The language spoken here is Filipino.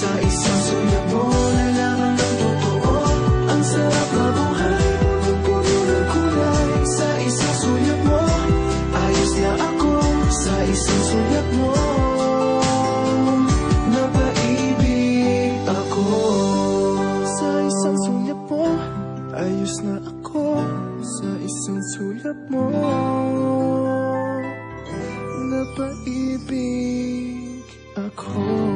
Sa isang mo nalaman ng totoo Ang sarap mabuhay, punong-puno ng kulay Sa isang mo, ayos na ako Sa isang mo Napaibig ako Sa isang mo Ayos na ako Sa isang mo Napaibig ako